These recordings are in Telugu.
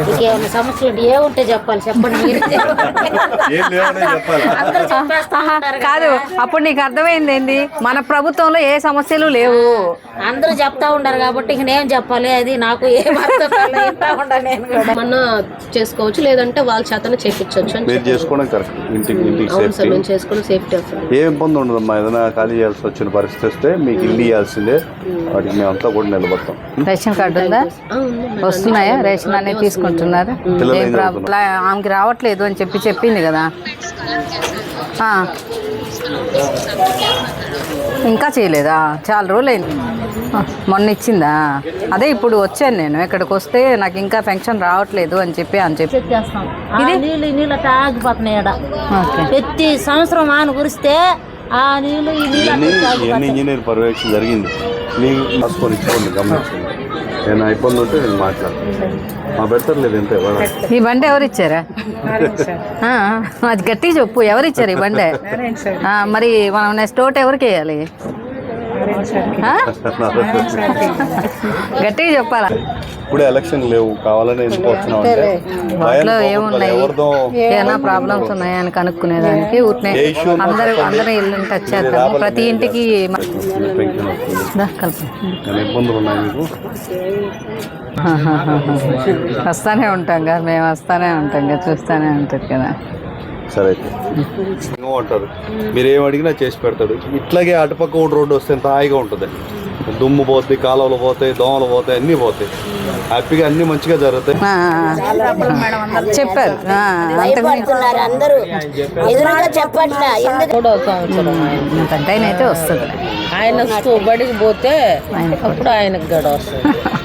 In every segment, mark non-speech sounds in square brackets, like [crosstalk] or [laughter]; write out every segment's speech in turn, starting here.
ఇంకేమైనా సమస్యలు ఉంటే ఏముంటే చెప్పాలి చెప్పండి. మీరు ఏం లేవనే చెప్పాలి. అందరూ చెప్పేస్తా ఉంటారు కాదు. అప్పుడు నీకు అర్థమైంది ఏంది? మన ప్రభుత్వంలో ఏ సమస్యలు లేవు. అందరూ చెప్తా ఉంటారు కాబట్టి ఇక నేను చెప్పాలి అది నాకు ఏం ఏమన్నా చేసుకోవచ్చు లేదంటే వాళ్ళ చేతనే చేపించవచ్చు అని మీరు చేసుకోవడం కరెక్ట్. ఇంటికి ఇంటికి అవును సార్ సేఫ్టీ. ఏ ఇబ్బంది ఉండదమ్మా ఏదైనా ఖాళీ చేయాల్సి వచ్చిన పరిస్థితి వస్తే మీకు ఇల్లు ఇవ్వాల్సిందే. వాటికి మేమంతా కూడా నిలబడతాం. రేషన్ కార్డు ఉందా? వస్తున్నాయా? రేషన్ అనేది తీసుకుంటున్నారు. పిల్లలు ఏం ప్రాబ్లం ఆమెకి రావట్లేదు అని చెప్పి చెప్పింది కదా. ఇంకా చేయలేదా? చాలా రోజులు అయింది మొన్న ఇచ్చిందా? అదే ఇప్పుడు వచ్చాను నేను. ఇక్కడికి వస్తే నాకు ఇంకా పెన్షన్ రావట్లేదు అని చెప్పి అని చెప్పి నీళ్ళు ఆగిపోతున్నాయి ప్రతి సంవత్సరం ఆన కురిస్తే ఆ నీళ్ళు. ఇంజనీర్ పర్యవేక్షణ జరిగింది? ఏమైనా ఇబ్బంది ఉంటే నేను మాట్లాడతాను. మా బెటర్ లేదు ఎంత ఇవ్వాలి? ఈ బండి ఎవరు ఇచ్చారా? ఆ, అది గట్టి చెప్పు ఎవరు ఇచ్చారు ఈ బండి? ఆ, మరి మనం నెక్స్ట్ ఓట్ ఎవరికి వేయాలి? ఆ? గట్టిగా చెప్పాలా? ఇప్పుడే ఎలక్షన్ లేవు కావాలని ఎందుకు అంటే భయం ఎవరిదో ఏమైనా ప్రాబ్లమ్స్ కనుక్కునేదానికి ఏ ఉన్నా అందరూ. అందరూ టచ్ ప్రతి ఇంటికి మ- పెన్షన్ వస్తుంది దా, కలుపు. ఏమైనా ఇబ్బందులు ఉన్నాయి మీకు? [laughs] వస్తానే ఉంటాం కదా మేము వస్తానే ఉంటాం కదా చూస్తానే ఉంటుంది కదా. సరే అయితే. ఏమో అంటారు. మీరు ఏం అడిగినా చేసి పెడతాడు ఇట్లాగే అటుపక్క ఒక రోడ్డు వస్తే ఎంత హాయిగా ఉంటుంది దుమ్ము పోతాయి కాలువలు పోతాయి దోమలు పోతాయి అన్నీ పోతాయి. హ్యాపీగా అన్నీ మంచిగా జరుగుతాయి. ఆ, చెప్పారు. ఆ, అంతకు భయపడుతున్నారు అందరూ. ఎదురుగా చెప్పట్లా. ఎందుకు పెద్ద అయితే వస్తుంది. ఆయన బడికి పోతే అప్పుడు ఆయనకు గడ వస్తుంది. [laughs]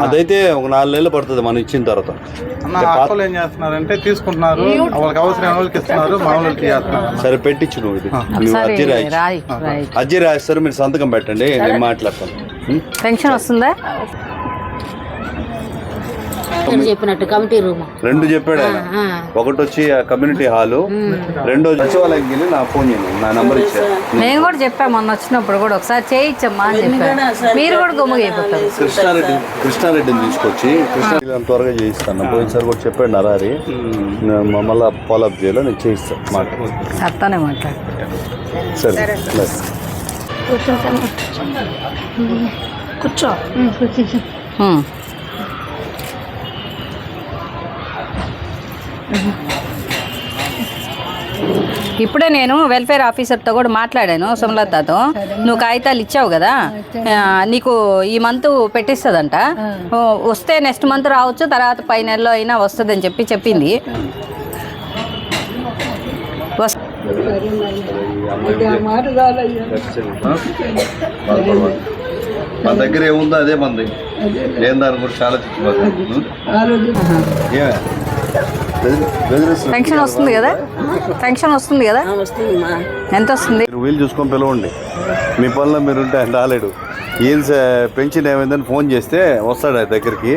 అదైతే ఒక నాలుగు నెలలు పడుతుంది మనం ఇచ్చిన తర్వాత. ఏం చేస్తున్నారంటే తీసుకుంటున్నారు వాళ్ళకి వాళ్ళకి ఇస్తున్నారు మామూలుకి చేస్తున్నారు సరే పెట్టించు నువ్వు ఇది. నువ్వు అర్జీ రాయి. అర్జీ రాయిస్తారు మీరు సంతకం పెట్టండి నేను మాట్లాడతాను? పెన్షన్ వస్తుందా? నేను చెప్పినట్టు కమిటీ రూమ్. రెండు చెప్పాడు ఆయన. ఒకటి వచ్చి ఆ కమ్యూనిటీ హాలు రెండో సచివాలయం వెళ్ళి నా ఫోన్ చేయండి నా నంబర్ ఇచ్చారు మేము కూడా చెప్పాం మొన్న వచ్చినప్పుడు కూడా ఒకసారి చేయించమ్మా అని చెప్పారు. మీరు కూడా గమ్ముగా అయిపోతారు కృష్ణారెడ్డి కృష్ణారెడ్డిని తీసుకొచ్చి కృష్ణారెడ్డి త్వరగా చేయిస్తాను. పోయినసారి కూడా చెప్పాడు నరారి. నేను మళ్ళీ ఫాలోఅప్ చేయాలి నేను చేయిస్తాను మాట. అత్తానే మాట్లాడు. సరే ప్లస్ ఉమ్. ఇప్పుడే నేను వెల్ఫేర్ ఆఫీసర్తో కూడా మాట్లాడాను సుమలతతో. నువ్వు కాగితాలు ఇచ్చావు కదా? నీకు ఈ మంత్ పెట్టిస్తుందంట. వస్తే నెక్స్ట్ మంత్ రావచ్చు తర్వాత పై నెలలో అయినా వస్తుందని చెప్పి చెప్పింది. మన దగ్గర ఏముందో అదే మంది. లేని దాని గురించి బెదిరిస్తున్నా? పెన్షన్ వస్తుంది కదా? పెన్షన్ వస్తుంది కదా? ఎంత వస్తుంది వీలు చూసుకొని పిలవండి. మీ పనిలో మీరు ఉంటే ఆయన రాలేడు. ఏం పెన్షన్ ఏమైందని ఫోన్ చేస్తే వస్తాడు ఆయన దగ్గరికి.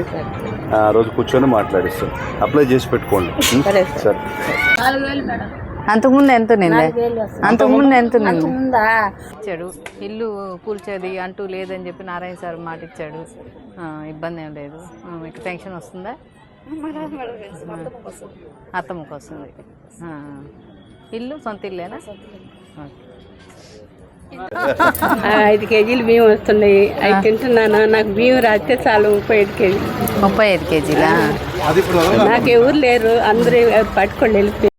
ఆ రోజు కూర్చొని మాట్లాడిస్తాం అప్లై చేసి పెట్టుకోండి? సరే అంతకుముందు ఎంత నిందే అంతకుముందు ఎంత నింది ఇచ్చాడు. ఇల్లు కూల్చేది అంటూ లేదని చెప్పి నారాయణ సార్ మాట ఇచ్చాడు ఆ, ఇబ్బంది ఏం లేదు. మీకు పెన్షన్ వస్తుందా? అత్తమ్మకి వస్తుంది ఇల్లు సొంత ఇల్లేనా. ఐదు కేజీలు బియ్యం వస్తున్నాయి. అవి తింటున్నాను. నాకు బియ్యం రాస్తే చాలు ముప్పై ఐదు కేజీలు. ముప్పై ఐదు కేజీలా? నాకు ఎవరు లేరు. అందరూ పట్టుకొని వెళ్ళిపోయి